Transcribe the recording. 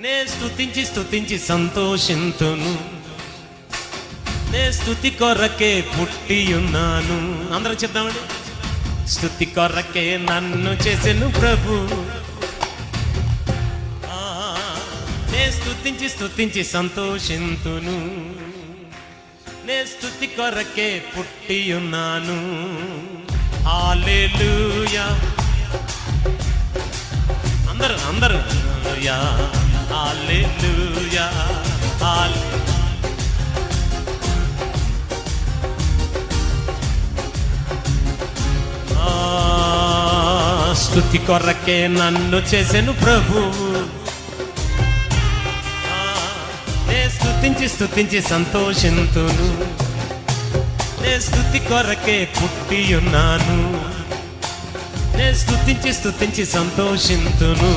నే స్తుతించి స్తుతించి సంతోషింతును. నే స్తుతి కొరకే పుట్టి ఉన్నాను అందరూ చెప్దామండి. స్తుతి కొరకే నన్ను చేసెను ప్రభు. నే స్తుతించి స్తుతించి సంతోషింతును. నే స్తుతి కొరకే పుట్టి ఉన్నాను హల్లెలూయా. అందరూ అందరూ. యా హల్లెలూయా ah, ఆ, కొరకే నన్ను చేసెను ప్రభు. ఆ, నే స్థుతించి స్తుతించి సంతోషింతును. నే స్థుతి కొరకే పుట్టి ఉన్నాను నే స్తుతించి స్థుతించి సంతోషింతును.